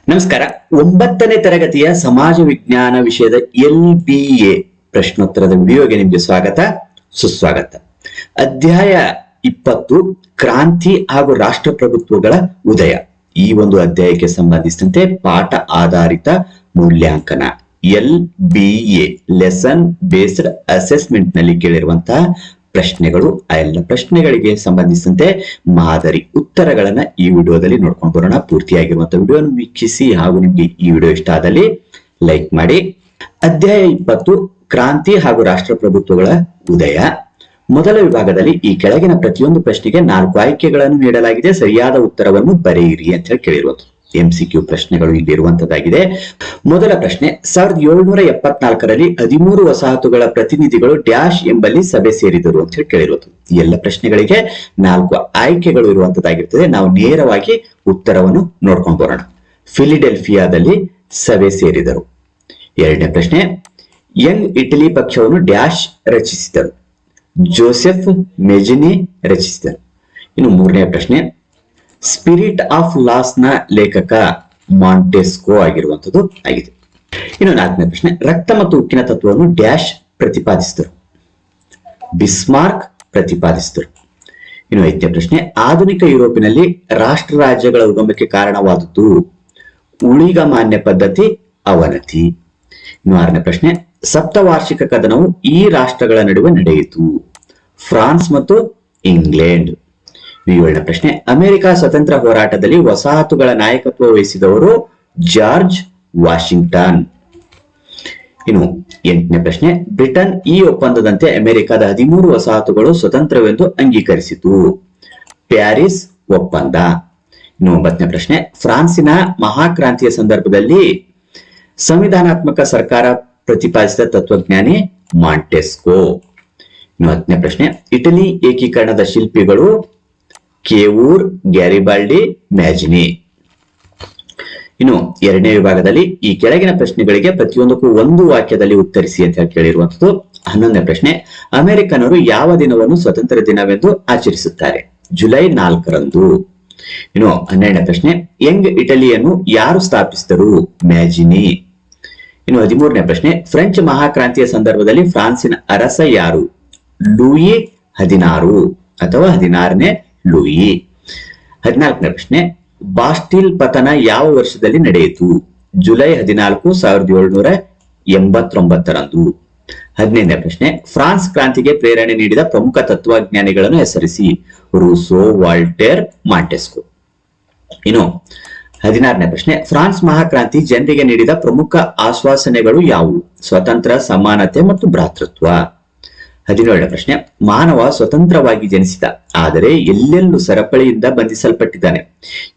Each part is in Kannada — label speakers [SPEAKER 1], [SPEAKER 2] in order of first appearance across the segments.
[SPEAKER 1] ನಮಸ್ಕಾರ. ಒಂಬತ್ತನೇ ತರಗತಿಯ ಸಮಾಜ ವಿಜ್ಞಾನ ವಿಷಯದ ಎಲ್ ಬಿ ಎ ಪ್ರಶ್ನೋತ್ತರದ ವಿಡಿಯೋಗೆ ನಿಮಗೆ ಸ್ವಾಗತ, ಸುಸ್ವಾಗತ. ಅಧ್ಯಾಯ ಇಪ್ಪತ್ತು, ಕ್ರಾಂತಿ ಹಾಗೂ ರಾಷ್ಟ್ರಪ್ರಭುತ್ವಗಳ ಉದಯ. ಈ ಒಂದು ಅಧ್ಯಾಯಕ್ಕೆ ಸಂಬಂಧಿಸಿದಂತೆ ಪಾಠ ಆಧಾರಿತ ಮೌಲ್ಯಾಂಕನ. L B A lesson based ಅಸೆಸ್ಮೆಂಟ್ನಲ್ಲಿ ಕೇಳಿರುವಂತಹ ಪ್ರಶ್ನೆಗಳು, ಆ ಎಲ್ಲ ಪ್ರಶ್ನೆಗಳಿಗೆ ಸಂಬಂಧಿಸಿದಂತೆ ಮಾದರಿ ಉತ್ತರಗಳನ್ನ ಈ ವಿಡಿಯೋದಲ್ಲಿ ನೋಡ್ಕೊಂಡು ಬರೋಣ. ಪೂರ್ತಿಯಾಗಿರುವಂತಹ ವಿಡಿಯೋ ವೀಕ್ಷಿಸಿ ಹಾಗೂ ನಿಮ್ಗೆ ಈ ವಿಡಿಯೋ ಇಷ್ಟ ಆದಲ್ಲಿ ಲೈಕ್ ಮಾಡಿ. ಅಧ್ಯಾಯ ಇಪ್ಪತ್ತು, ಕ್ರಾಂತಿ ಹಾಗೂ ರಾಷ್ಟ್ರಪ್ರಭುತ್ವಗಳ ಉದಯ. ಮೊದಲ ವಿಭಾಗದಲ್ಲಿ ಈ ಕೆಳಗಿನ ಪ್ರತಿಯೊಂದು ಪ್ರಶ್ನೆಗೆ ನಾಲ್ಕು ಆಯ್ಕೆಗಳನ್ನು ನೀಡಲಾಗಿದೆ. ಸರಿಯಾದ ಉತ್ತರವನ್ನು ಬರೆಯಿರಿ ಅಂತ ಹೇಳಿ ಕೇಳಿರುವುದು ಎಂಸಿಕ್ಯೂ ಪ್ರಶ್ನೆಗಳು ಇಲ್ಲಿ ಇರುವಂತದ್ದಾಗಿದೆ. ಮೊದಲ ಪ್ರಶ್ನೆ, ಸಾವಿರದ ಏಳ್ನೂರ ಎಪ್ಪತ್ನಾಲ್ಕರಲ್ಲಿ ಹದಿಮೂರು ವಸಾಹತುಗಳ ಪ್ರತಿನಿಧಿಗಳು ಡ್ಯಾಶ್ ಎಂಬಲ್ಲಿ ಸಭೆ ಸೇರಿದರು ಅಂತ ಹೇಳಿ ಕೇಳಿರೋದು. ಈ ಎಲ್ಲ ಪ್ರಶ್ನೆಗಳಿಗೆ ನಾಲ್ಕು ಆಯ್ಕೆಗಳು ಇರುವಂತದ್ದಾಗಿರ್ತದೆ. ನಾವು ನೇರವಾಗಿ ಉತ್ತರವನ್ನು ನೋಡ್ಕೊಂಡು ಬರೋಣ. ಫಿಲಿಡೆಲ್ಫಿಯಾದಲ್ಲಿ ಸಭೆ ಸೇರಿದರು. ಎರಡನೇ ಪ್ರಶ್ನೆ, ಯಂಗ್ ಇಟಲಿ ಪಕ್ಷವನ್ನು ಡ್ಯಾಶ್ ರಚಿಸಿದರು. ಜೋಸೆಫ್ ಮೆಜಿನಿ ರಚಿಸಿದರು. ಇನ್ನು ಮೂರನೇ ಪ್ರಶ್ನೆ ಸ್ಪಿರಿಟ್ ಆಫ್ ಲಾಸ್ನ ಲೇಖಕ ಮಾಂಟೆಸ್ಕೋ ಆಗಿರುವಂತದ್ದು ಆಗಿದೆ. ಇನ್ನು ನಾಲ್ಕನೇ ಪ್ರಶ್ನೆ, ರಕ್ತ ಮತ್ತು ಉಕ್ಕಿನ ತತ್ವವನ್ನು ಡ್ಯಾಶ್ ಪ್ರತಿಪಾದಿಸಿದರು. ಬಿಸ್ಮಾರ್ಕ್ ಪ್ರತಿಪಾದಿಸಿದರು. ಇನ್ನು ಐದನೇ ಪ್ರಶ್ನೆ, ಆಧುನಿಕ ಯುರೋಪಿನಲ್ಲಿ ರಾಷ್ಟ್ರ ರಾಜ್ಯಗಳ ಉಗಮಕ್ಕೆ ಕಾರಣವಾದದ್ದು ಉಳಿಗಮಾನ್ಯ ಪದ್ಧತಿ ಅವನತಿ. ಇನ್ನು ಆರನೇ ಪ್ರಶ್ನೆ, ಸಪ್ತವಾರ್ಷಿಕ ಕದನವು ಈ ರಾಷ್ಟ್ರಗಳ ನಡುವೆ ನಡೆಯಿತು. ಫ್ರಾನ್ಸ್ ಮತ್ತು ಇಂಗ್ಲೆಂಡ್. ಏಳನೇ ಪ್ರಶ್ನೆ. ಅಮೆರಿಕ ಸ್ವತಂತ್ರ ಹೋರಾಟದಲ್ಲಿ ವಸಾಹತುಗಳ ನಾಯಕತ್ವ ವಹಿಸಿದವರು ಜಾರ್ಜ್ ವಾಷಿಂಗ್ಟನ್. ಇನ್ನು ಎಂಟನೇ ಪ್ರಶ್ನೆ. ಬ್ರಿಟನ್ ಈ ಒಪ್ಪಂದದಂತೆ ಅಮೆರಿಕದ ಹದಿಮೂರು ವಸಾಹತುಗಳು ಸ್ವತಂತ್ರವೆಂದು ಅಂಗೀಕರಿಸಿತು. ಪ್ಯಾರಿಸ್ ಒಪ್ಪಂದ. ಇನ್ನು ಒಂಬತ್ತನೇ ಪ್ರಶ್ನೆ. ಫ್ರಾನ್ಸಿನ ಮಹಾಕ್ರಾಂತಿಯ ಸಂದರ್ಭದಲ್ಲಿ ಸಂವಿಧಾನಾತ್ಮಕ ಸರ್ಕಾರ ಪ್ರತಿಪಾದಿಸಿದ ತತ್ವಜ್ಞಾನಿ ಮಾಂಟೆಸ್ಕೋ. ಇನ್ನು ಹತ್ತನೇ ಪ್ರಶ್ನೆ. ಇಟಲಿ ಏಕೀಕರಣದ ಶಿಲ್ಪಿಗಳು ಕೇವೂರ್, ಗ್ಯಾರಿಬಾಲ್ಡಿ, ಮ್ಯಾಜಿನಿ. ಇನ್ನು ಎರಡನೇ ವಿಭಾಗದಲ್ಲಿ ಈ ಕೆಳಗಿನ ಪ್ರಶ್ನೆಗಳಿಗೆ ಪ್ರತಿಯೊಂದಕ್ಕೂ ಒಂದು ವಾಕ್ಯದಲ್ಲಿ ಉತ್ತರಿಸಿ ಅಂತ ಹೇಳಿ ಕೇಳಿರುವಂತದ್ದು ಹನ್ನೊಂದನೇ ಪ್ರಶ್ನೆ, ಅಮೆರಿಕನರು ಯಾವ ದಿನವನ್ನು ಸ್ವತಂತ್ರ ದಿನವೆಂದು ಆಚರಿಸುತ್ತಾರೆ? ಜುಲೈ ನಾಲ್ಕರಂದು. ಇನ್ನು ಹನ್ನೆರಡನೇ ಪ್ರಶ್ನೆ, ಯಂಗ್ ಇಟಲಿಯನ್ನು ಯಾರು ಸ್ಥಾಪಿಸಿದರು? ಮ್ಯಾಜಿನಿ. ಇನ್ನು ಹದಿಮೂರನೇ ಪ್ರಶ್ನೆ, ಫ್ರೆಂಚ್ ಮಹಾಕ್ರಾಂತಿಯ ಸಂದರ್ಭದಲ್ಲಿ ಫ್ರಾನ್ಸಿನ ಅರಸ ಯಾರು? ಲೂಯಿ ಹದಿನಾರು ಅಥವಾ ಹದಿನಾರನೇ ಲೂಯಿ. ಹದಿನಾಲ್ಕನೇ ಪ್ರಶ್ನೆ, ಬಾಸ್ಟಿಲ್ ಪತನ ಯಾವ ವರ್ಷದಲ್ಲಿ ನಡೆಯಿತು? ಜುಲೈ ಹದಿನಾಲ್ಕು ಸಾವಿರದ ಏಳ್ನೂರ ಎಂಬತ್ತೊಂಬತ್ತರಂದು. ಹದಿನೈದನೇ ಪ್ರಶ್ನೆ, ಫ್ರಾನ್ಸ್ ಕ್ರಾಂತಿಗೆ ಪ್ರೇರಣೆ ನೀಡಿದ ಪ್ರಮುಖ ತತ್ವಜ್ಞಾನಿಗಳನ್ನು ಹೆಸರಿಸಿ, ರೂಸೋ, ವಾಲ್ಟೇರ್, ಮಾಂಟೆಸ್ಕೋ. ಇನ್ನು ಹದಿನಾರನೇ ಪ್ರಶ್ನೆ, ಫ್ರಾನ್ಸ್ ಮಹಾಕ್ರಾಂತಿ ಜನರಿಗೆ ನೀಡಿದ ಪ್ರಮುಖ ಆಶ್ವಾಸನೆಗಳು ಯಾವುವು? ಸ್ವತಂತ್ರ, ಸಮಾನತೆ ಮತ್ತು ಭ್ರಾತೃತ್ವ. ಹದಿನೇಳನೇ ಪ್ರಶ್ನೆ, ಮಾನವ ಸ್ವತಂತ್ರವಾಗಿ ಜನಿಸಿದ, ಆದರೆ ಎಲ್ಲೆಲ್ಲೂ ಸರಪಳಿಯಿಂದ ಬಂಧಿಸಲ್ಪಟ್ಟಿದ್ದಾನೆ.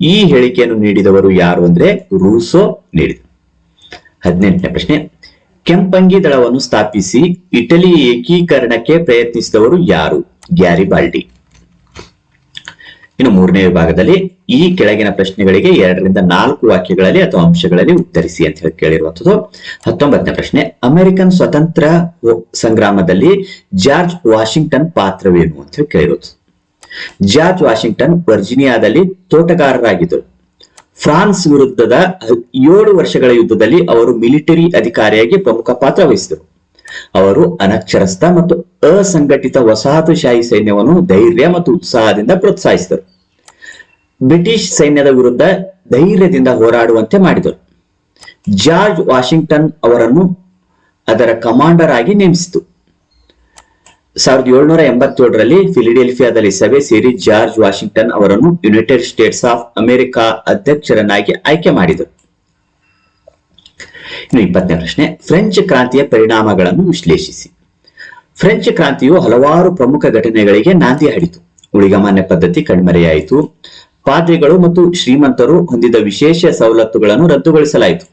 [SPEAKER 1] ಈ ಹೇಳಿಕೆಯನ್ನು ನೀಡಿದವರು ಯಾರು ಅಂದ್ರೆ ರೂಸೋ ನೀಡಿದ ಹದಿನೆಂಟನೇ ಪ್ರಶ್ನೆ, ಕೆಂಪಂಗಿ ದಳವನ್ನು ಸ್ಥಾಪಿಸಿ ಇಟಲಿ ಏಕೀಕರಣಕ್ಕೆ ಪ್ರಯತ್ನಿಸಿದವರು ಯಾರು? ಗ್ಯಾರಿಬಾಲ್ಡಿ. ಇನ್ನು ಮೂರನೇ ವಿಭಾಗದಲ್ಲಿ ಈ ಕೆಳಗಿನ ಪ್ರಶ್ನೆಗಳಿಗೆ ಎರಡರಿಂದ ನಾಲ್ಕು ವಾಕ್ಯಗಳಲ್ಲಿ ಅಥವಾ ಅಂಶಗಳಲ್ಲಿ ಉತ್ತರಿಸಿ ಅಂತ ಹೇಳಿ ಕೇಳಿರುವಂತದ್ದು ಹತ್ತೊಂಬತ್ತನೇ ಪ್ರಶ್ನೆ, ಅಮೆರಿಕನ್ ಸ್ವತಂತ್ರ ಸಂಗ್ರಾಮದಲ್ಲಿ ಜಾರ್ಜ್ ವಾಷಿಂಗ್ಟನ್ ಪಾತ್ರವೇನು ಅಂತ ಹೇಳಿ ಕೇಳಿರುವುದು ಜಾರ್ಜ್ ವಾಷಿಂಗ್ಟನ್ ವರ್ಜಿನಿಯಾದಲ್ಲಿ ತೋಟಗಾರರಾಗಿದ್ದರು. ಫ್ರಾನ್ಸ್ ವಿರುದ್ಧದ ಏಳು ವರ್ಷಗಳ ಯುದ್ಧದಲ್ಲಿ ಅವರು ಮಿಲಿಟರಿ ಅಧಿಕಾರಿಯಾಗಿ ಪ್ರಮುಖ ಪಾತ್ರ ವಹಿಸಿದರು. ಅವರು ಅನಕ್ಷರಸ್ಥ ಮತ್ತು ಅಸಂಘಟಿತ ವಸಾಹತುಶಾಹಿ ಸೈನ್ಯವನ್ನು ಧೈರ್ಯ ಮತ್ತು ಉತ್ಸಾಹದಿಂದ ಪ್ರೋತ್ಸಾಹಿಸಿದರು. ಬ್ರಿಟಿಷ್ ಸೈನ್ಯದ ವಿರುದ್ಧ ಧೈರ್ಯದಿಂದ ಹೋರಾಡುವಂತೆ ಮಾಡಿದರು. ಜಾರ್ಜ್ ವಾಷಿಂಗ್ಟನ್ ಅವರನ್ನು ಅದರ ಕಮಾಂಡರ್ ಆಗಿ ನೇಮಿಸಿತು. ಸಾವಿರದ ಏಳ್ನೂರ ಎಂಬತ್ತೇಳರಲ್ಲಿ ಫಿಲಿಡೆಲ್ಫಿಯಾದಲ್ಲಿ ಸಭೆ ಸೇರಿ ಜಾರ್ಜ್ ವಾಷಿಂಗ್ಟನ್ ಅವರನ್ನು ಯುನೈಟೆಡ್ ಸ್ಟೇಟ್ಸ್ ಆಫ್ ಅಮೆರಿಕ ಅಧ್ಯಕ್ಷರನ್ನಾಗಿ ಆಯ್ಕೆ ಮಾಡಿದರು. ಇನ್ನು ಇಪ್ಪತ್ತನೇ ಪ್ರಶ್ನೆ ಫ್ರೆಂಚ್ ಕ್ರಾಂತಿಯ ಪರಿಣಾಮಗಳನ್ನು ವಿಶ್ಲೇಷಿಸಿ. ಫ್ರೆಂಚ್ ಕ್ರಾಂತಿಯು ಹಲವಾರು ಪ್ರಮುಖ ಘಟನೆಗಳಿಗೆ ನಾಂದಿ ಹಾಡಿತು ಉಳಿಗಮಾನ್ಯ ಪದ್ಧತಿ ಕಣ್ಮರೆಯಾಯಿತು. ಪಾದ್ರಿಗಳು ಮತ್ತು ಶ್ರೀಮಂತರು ಹೊಂದಿದ ವಿಶೇಷ ಸವಲತ್ತುಗಳನ್ನು ರದ್ದುಗೊಳಿಸಲಾಯಿತು.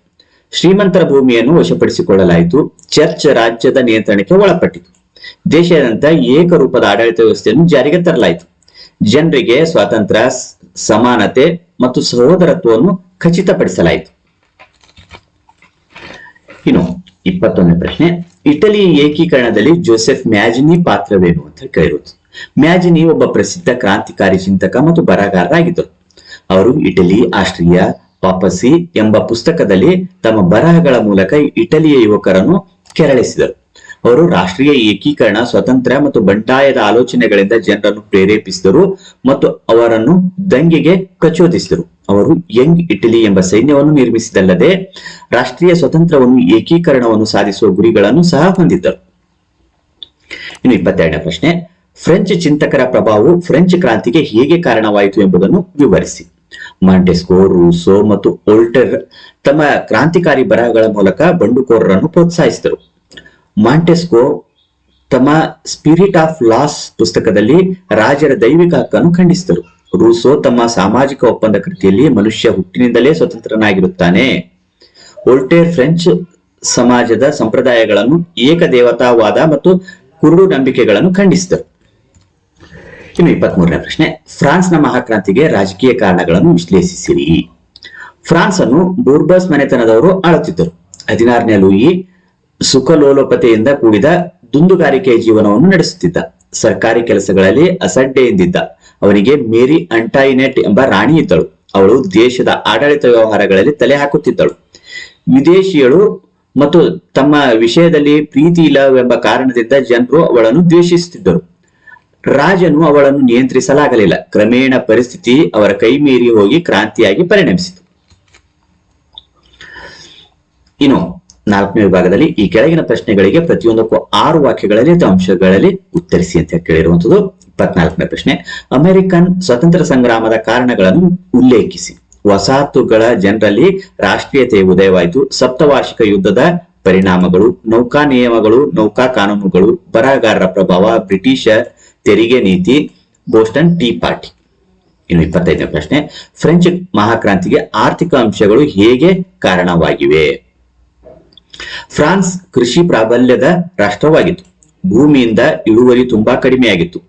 [SPEAKER 1] ಶ್ರೀಮಂತರ ಭೂಮಿಯನ್ನು ವಶಪಡಿಸಿಕೊಳ್ಳಲಾಯಿತು. ಚರ್ಚ್ ರಾಜ್ಯದ ನಿಯಂತ್ರಣಕ್ಕೆ ಒಳಪಟ್ಟಿತು. ದೇಶಾದ್ಯಂತ ಏಕರೂಪದ ಆಡಳಿತ ವ್ಯವಸ್ಥೆಯನ್ನು ಜಾರಿಗೆ ತರಲಾಯಿತು. ಜನರಿಗೆ ಸ್ವಾತಂತ್ರ್ಯ ಸಮಾನತೆ ಮತ್ತು ಸಹೋದರತ್ವವನ್ನು ಖಚಿತಪಡಿಸಲಾಯಿತು. ಇನ್ನು ಇಪ್ಪತ್ತೊಂದನೇ ಪ್ರಶ್ನೆ. ಇಟಲಿ ಏಕೀಕರಣದಲ್ಲಿ ಜೋಸೆಫ್ ಮ್ಯಾಜಿನಿ ಪಾತ್ರವೇನು ಅಂತ ಕೇಳಿರುವುದು ಮ್ಯಾಜಿನಿ ಒಬ್ಬ ಪ್ರಸಿದ್ಧ ಕ್ರಾಂತಿಕಾರಿ ಚಿಂತಕ ಮತ್ತು ಬರಹಗಾರರಾಗಿದ್ದರು. ಅವರು ಇಟಲಿ, ಆಸ್ಟ್ರಿಯಾ ವಾಪಸಿ ಎಂಬ ಪುಸ್ತಕದಲ್ಲಿ ತಮ್ಮ ಬರಹಗಳ ಮೂಲಕ ಇಟಲಿಯ ಯುವಕರನ್ನು ಕೆರಳಿಸಿದರು. ಅವರು ರಾಷ್ಟ್ರೀಯ ಏಕೀಕರಣ ಸ್ವತಂತ್ರ ಮತ್ತು ಬಂಡಾಯದ ಆಲೋಚನೆಗಳಿಂದ ಜನರನ್ನು ಪ್ರೇರೇಪಿಸಿದರು ಮತ್ತು ಅವರನ್ನು ದಂಗೆಗೆ ಪ್ರಚೋದಿಸಿದರು. ಅವರು ಯಂಗ್ ಇಟಲಿ ಎಂಬ ಸೈನ್ಯವನ್ನು ನಿರ್ಮಿಸಿದಲ್ಲದೆ ರಾಷ್ಟ್ರೀಯ ಸ್ವತಂತ್ರವನ್ನು ಏಕೀಕರಣವನ್ನು ಸಾಧಿಸುವ ಗುರಿಗಳನ್ನು ಸಹ ಹೊಂದಿದ್ದರು. ಇನ್ನು ಇಪ್ಪತ್ತೆರಡನೇ ಪ್ರಶ್ನೆ, ಫ್ರೆಂಚ್ ಚಿಂತಕರ ಪ್ರಭಾವವು ಫ್ರೆಂಚ್ ಕ್ರಾಂತಿಗೆ ಹೇಗೆ ಕಾರಣವಾಯಿತು ಎಂಬುದನ್ನು ವಿವರಿಸಿ. ಮಾಂಟೆಸ್ಕೋ, ರೂಸೋ ಮತ್ತು ಓಲ್ಟರ್ ತಮ್ಮ ಕ್ರಾಂತಿಕಾರಿ ಬರಹಗಳ ಮೂಲಕ ಬಂಡುಕೋರರನ್ನು ಪ್ರೋತ್ಸಾಹಿಸಿದರು. ಮಾಂಟೆಸ್ಕೋ ತಮ್ಮ ಸ್ಪಿರಿಟ್ ಆಫ್ ಲಾಸ್ ಪುಸ್ತಕದಲ್ಲಿ ರಾಜರ ದೈವಿಕ ಹಕ್ಕನ್ನು ಖಂಡಿಸಿದರು. ರೂಸೋ ತಮ್ಮ ಸಾಮಾಜಿಕ ಒಪ್ಪಂದ ಕೃತಿಯಲ್ಲಿ ಮನುಷ್ಯ ಹುಟ್ಟಿನಿಂದಲೇ ಸ್ವತಂತ್ರನಾಗಿರುತ್ತಾನೆ. ವೋಲ್ಟೇರ್ ಫ್ರೆಂಚ್ ಸಮಾಜದ ಸಂಪ್ರದಾಯಗಳನ್ನು ಏಕದೇವತಾವಾದ ಮತ್ತು ಕುರುಡು ನಂಬಿಕೆಗಳನ್ನು ಖಂಡಿಸಿದರು. ಇನ್ನು ಇಪ್ಪತ್ತ್ ಮೂರನೇ ಪ್ರಶ್ನೆ, ಫ್ರಾನ್ಸ್ನ ಮಹಾಕ್ರಾಂತಿಗೆ ರಾಜಕೀಯ ಕಾರಣಗಳನ್ನು ವಿಶ್ಲೇಷಿಸಿರಿ. ಫ್ರಾನ್ಸ್ ಅನ್ನು ಬೂರ್ಬಸ್ ಮನೆತನದವರು ಆಳುತ್ತಿದ್ದರು. ಹದಿನಾರನೇ ಲೂಯಿ ಸುಖಲೋಲಪತೆಯಿಂದ ಕೂಡಿದ ದುಂದುಗಾರಿಕೆಯ ಜೀವನವನ್ನು ನಡೆಸುತ್ತಿದ್ದ. ಸರ್ಕಾರಿ ಕೆಲಸಗಳಲ್ಲಿ ಅಸಡ್ಡೆಯಿಂದಿದ್ದ. ಅವನಿಗೆ ಮೇರಿ ಅಂಟಾಯಿನೆಟ್ ಎಂಬ ರಾಣಿ ಇದ್ದಳು. ಅವಳು ದೇಶದ ಆಡಳಿತ ವ್ಯವಹಾರಗಳಲ್ಲಿ ತಲೆ ಹಾಕುತ್ತಿದ್ದಳು. ವಿದೇಶಿಯಳು ಮತ್ತು ತಮ್ಮ ವಿಷಯದಲ್ಲಿ ಪ್ರೀತಿ ಇಲ್ಲವೆಂಬ ಕಾರಣದಿಂದ ಜನರು ಅವಳನ್ನು ದ್ವೇಷಿಸುತ್ತಿದ್ದರು. ರಾಜನು ಅವಳನ್ನು ನಿಯಂತ್ರಿಸಲಾಗಲಿಲ್ಲ. ಕ್ರಮೇಣ ಪರಿಸ್ಥಿತಿ ಅವರ ಕೈ ಮೀರಿ ಹೋಗಿ ಕ್ರಾಂತಿಯಾಗಿ ಪರಿಣಮಿಸಿತು. ಇನ್ನು ನಾಲ್ಕನೇ ವಿಭಾಗದಲ್ಲಿ ಈ ಕೆಳಗಿನ ಪ್ರಶ್ನೆಗಳಿಗೆ ಪ್ರತಿಯೊಂದಕ್ಕೂ ಆರು ವಾಕ್ಯಗಳಲ್ಲಿ ಅಥವಾ ಅಂಶಗಳಲ್ಲಿ ಉತ್ತರಿಸಿ ಅಂತ ಕೇಳಿರುವಂತದ್ದು ಇಪ್ಪತ್ನಾಲ್ಕನೇ ಪ್ರಶ್ನೆ. ಅಮೆರಿಕನ್ ಸ್ವತಂತ್ರ ಸಂಗ್ರಾಮದ ಕಾರಣಗಳನ್ನು ಉಲ್ಲೇಖಿಸಿ. ವಸಾಹತುಗಳ ಜನರಲ್ಲಿ ರಾಷ್ಟ್ರೀಯತೆ ಉದಯವಾಯಿತು. ಸಪ್ತವಾರ್ಷಿಕ ಯುದ್ಧದ ಪರಿಣಾಮಗಳು, ನೌಕಾ ನಿಯಮಗಳು, ನೌಕಾ ಕಾನೂನುಗಳು, ಬರಹಗಾರರ ಪ್ರಭಾವ ಬ್ರಿಟಿಷ ತೆರಿಗೆ ನೀತಿ, ಬೋಸ್ಟನ್ ಟೀ ಪಾರ್ಟಿ. ಇನ್ನು ಇಪ್ಪತ್ತೈದನೇ ಪ್ರಶ್ನೆ. ಫ್ರೆಂಚ್ ಮಹಾಕ್ರಾಂತಿಗೆ ಆರ್ಥಿಕ ಅಂಶಗಳು ಹೇಗೆ ಕಾರಣವಾಗಿವೆ? ಫ್ರಾನ್ಸ್ ಕೃಷಿ ಪ್ರಾಬಲ್ಯದ ರಾಷ್ಟ್ರವಾಗಿತ್ತು. ಭೂಮಿಯಿಂದ ಇಳುವರಿ ತುಂಬಾ ಕಡಿಮೆಯಾಗಿತ್ತು.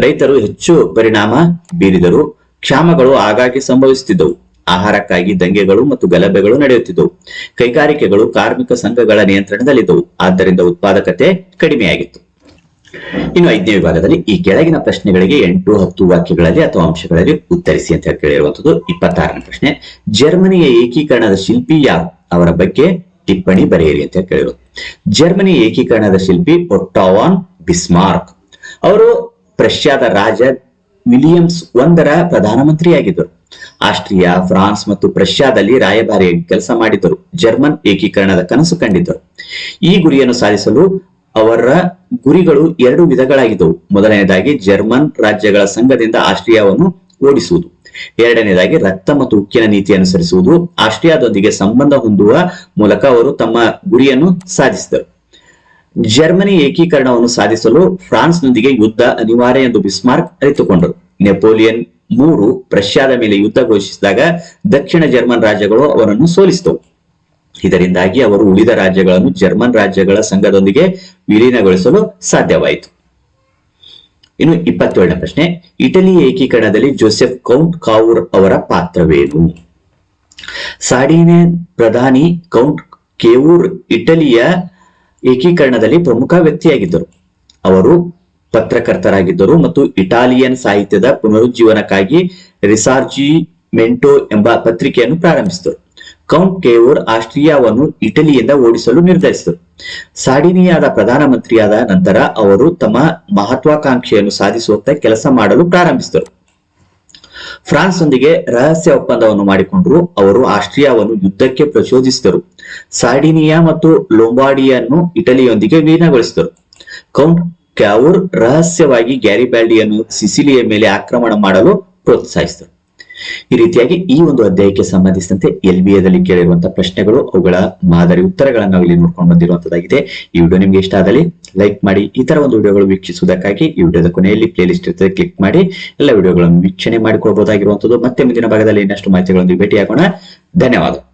[SPEAKER 1] ರೈತರು ಹೆಚ್ಚು ಪರಿಣಾಮ ಬೀರಿದರು ಕ್ಷಾಮಗಳು ಆಗಾಗ್ಗೆ ಸಂಭವಿಸುತ್ತಿದ್ದವು. ಆಹಾರಕ್ಕಾಗಿ ದಂಗೆಗಳು ಮತ್ತು ಗಲಭೆಗಳು ನಡೆಯುತ್ತಿದ್ದವು. ಕೈಗಾರಿಕೆಗಳು ಕಾರ್ಮಿಕ ಸಂಘಗಳ ನಿಯಂತ್ರಣದಲ್ಲಿದ್ದವು. ಆದ್ದರಿಂದ ಉತ್ಪಾದಕತೆ ಕಡಿಮೆಯಾಗಿತ್ತು. ಇನ್ನು ಐದನೇ ವಿಭಾಗದಲ್ಲಿ ಈ ಕೆಳಗಿನ ಪ್ರಶ್ನೆಗಳಿಗೆ ಎಂಟು, ಹತ್ತು ವಾಕ್ಯಗಳಲ್ಲಿ ಅಥವಾ ಅಂಶಗಳಲ್ಲಿ ಉತ್ತರಿಸಿ ಅಂತ ಕೇಳಿರುವಂತದ್ದು ಇಪ್ಪತ್ತಾರನೇ ಪ್ರಶ್ನೆ. ಜರ್ಮನಿಯ ಏಕೀಕರಣದ ಶಿಲ್ಪಿ ಯಾರು? ಅವರ ಬಗ್ಗೆ ಟಿಪ್ಪಣಿ ಬರೆಯಿರಿ ಅಂತ ಕೇಳಿದ್ರು. ಜರ್ಮನಿ ಏಕೀಕರಣದ ಶಿಲ್ಪಿ ಒಟ್ಟಾವಾನ್ ಬಿಸ್ಮಾರ್ಕ್ ಅವರು ಪ್ರಷ್ಯಾದ ರಾಜ ವಿಲಿಯಮ್ಸ್ ಒಂದರ ಪ್ರಧಾನಮಂತ್ರಿಯಾಗಿದ್ದರು. ಆಸ್ಟ್ರಿಯಾ, ಫ್ರಾನ್ಸ್ ಮತ್ತು ಪ್ರಷ್ಯಾದಲ್ಲಿ ರಾಯಭಾರಿಯಾಗಿ ಕೆಲಸ ಮಾಡಿದ್ದರು. ಜರ್ಮನ್ ಏಕೀಕರಣದ ಕನಸು ಕಂಡಿದ್ದರು. ಈ ಗುರಿಯನ್ನು ಸಾಧಿಸಲು ಅವರ ಗುರಿಗಳು ಎರಡು ವಿಧಗಳಾಗಿದ್ದವು. ಮೊದಲನೆಯದಾಗಿ ಜರ್ಮನ್ ರಾಜ್ಯಗಳ ಸಂಘದಿಂದ ಆಸ್ಟ್ರಿಯಾವನ್ನು ಓಡಿಸುವುದು. ಎರಡನೇದಾಗಿ ರಕ್ತ ಮತ್ತು ಉಕ್ಕಿನ ನೀತಿ ಅನುಸರಿಸುವುದು ಆಸ್ಟ್ರಿಯಾದೊಂದಿಗೆ ಸಂಬಂಧ ಹೊಂದುವ ಮೂಲಕ ಅವರು ತಮ್ಮ ಗುರಿಯನ್ನು ಸಾಧಿಸಿದರು. ಜರ್ಮನಿ ಏಕೀಕರಣವನ್ನು ಸಾಧಿಸಲು ಫ್ರಾನ್ಸ್ನೊಂದಿಗೆ ಯುದ್ಧ ಅನಿವಾರ್ಯ ಎಂದು ಬಿಸ್ಮಾರ್ಕ್ ಅರಿತುಕೊಂಡರು. ನೆಪೋಲಿಯನ್ ಮೂರು ಪ್ರಷ್ಯಾದ ಮೇಲೆ ಯುದ್ಧ ಘೋಷಿಸಿದಾಗ ದಕ್ಷಿಣ ಜರ್ಮನ್ ರಾಜ್ಯಗಳು ಅವರನ್ನು ಸೋಲಿಸಿದವು. ಇದರಿಂದಾಗಿ ಅವರು ಉಳಿದ ರಾಜ್ಯಗಳನ್ನು ಜರ್ಮನ್ ರಾಜ್ಯಗಳ ಸಂಘದೊಂದಿಗೆ ವಿಲೀನಗೊಳಿಸಲು ಸಾಧ್ಯವಾಯಿತು. ಇನ್ನು ಇಪ್ಪತ್ತೇಳನೇ ಪ್ರಶ್ನೆ, ಇಟಲಿ ಏಕೀಕರಣದಲ್ಲಿ ಜೋಸೆಫ್ ಕೌಂಟ್ ಕಾವೂರ್ ಅವರ ಪಾತ್ರವೇನು? ಸಾಡಿನಿಯನ್ ಪ್ರಧಾನಿ ಕೌಂಟ್ ಕೇವೂರ್ ಇಟಲಿಯ ಏಕೀಕರಣದಲ್ಲಿ ಪ್ರಮುಖ ವ್ಯಕ್ತಿಯಾಗಿದ್ದರು. ಅವರು ಪತ್ರಕರ್ತರಾಗಿದ್ದರು ಮತ್ತು ಇಟಾಲಿಯನ್ ಸಾಹಿತ್ಯದ ಪುನರುಜ್ಜೀವನಕ್ಕಾಗಿ ರಿಸಾರ್ಜಿ ಮೆಂಟೋ ಎಂಬ ಪತ್ರಿಕೆಯನ್ನು ಪ್ರಾರಂಭಿಸಿದರು. ಕೌಂಟ್ ಕೇವೂರ್ ಆಸ್ಟ್ರಿಯಾವನ್ನು ಇಟಲಿಯಿಂದ ಓಡಿಸಲು ನಿರ್ಧರಿಸಿದರು. ಸಾಡಿನಿಯಾದ ಪ್ರಧಾನಮಂತ್ರಿಯಾದ ನಂತರ ಅವರು ತಮ್ಮ ಮಹತ್ವಾಕಾಂಕ್ಷೆಯನ್ನು ಸಾಧಿಸುವತ್ತ ಕೆಲಸ ಮಾಡಲು ಪ್ರಾರಂಭಿಸಿದರು. ಫ್ರಾನ್ಸ್ ನೊಂದಿಗೆ ರಹಸ್ಯ ಒಪ್ಪಂದವನ್ನು ಮಾಡಿಕೊಂಡರು ಅವರು ಆಸ್ಟ್ರಿಯಾವನ್ನು ಯುದ್ಧಕ್ಕೆ ಪ್ರಚೋದಿಸಿದರು. ಸಾಡಿನಿಯಾ ಮತ್ತು ಲೋಂಬಾಡಿಯನ್ನು ಇಟಲಿಯೊಂದಿಗೆ ವಿಲೀನಗೊಳಿಸಿದರು. ಕೌಂಟ್ ಕ್ಯಾವೂರ್ ರಹಸ್ಯವಾಗಿ ಗ್ಯಾರಿಬ್ಯಾಲ್ಡಿಯನ್ನು ಸಿಸಿಲಿಯ ಮೇಲೆ ಆಕ್ರಮಣ ಮಾಡಲು ಪ್ರೋತ್ಸಾಹಿಸಿದರು. ಈ ರೀತಿಯಾಗಿ ಈ ಒಂದು ಅಧ್ಯಾಯಕ್ಕೆ ಸಂಬಂಧಿಸಿದಂತೆ ಎಲ್ ಬಿ ಎದಲ್ಲಿ ಕೇಳಿರುವಂತಹ ಪ್ರಶ್ನೆಗಳು, ಅವುಗಳ ಮಾದರಿ ಉತ್ತರಗಳನ್ನು ನಾವು ಇಲ್ಲಿ ನೋಡ್ಕೊಂಡು ಬಂದಿರುವಂತದ್ದಾಗಿದೆ. ಈ ವಿಡಿಯೋ ನಿಮ್ಗೆ ಇಷ್ಟ ಆದಲ್ಲಿ ಲೈಕ್ ಮಾಡಿ, ಈ ತರ ಒಂದು ವಿಡಿಯೋಗಳು ವೀಕ್ಷಿಸುವುದಕ್ಕಾಗಿ ಈ ವಿಡಿಯೋದ ಕೊನೆಯಲ್ಲಿ ಪ್ಲೇ ಲಿಸ್ಟ್ ಇರ್ತದೆ ಕ್ಲಿಕ್ ಮಾಡಿ, ಎಲ್ಲ ವಿಡಿಯೋಗಳನ್ನು ವೀಕ್ಷಣೆ ಮಾಡಿಕೊಳ್ಬಹುದಾಗಿರುವಂತದ್ದು ಮತ್ತೆ ಮುಂದಿನ ಭಾಗದಲ್ಲಿ ಇನ್ನಷ್ಟು ಮಾಹಿತಿಗಳೊಂದಿಗೆ ಭೇಟಿಯಾಗೋಣ. ಧನ್ಯವಾದ.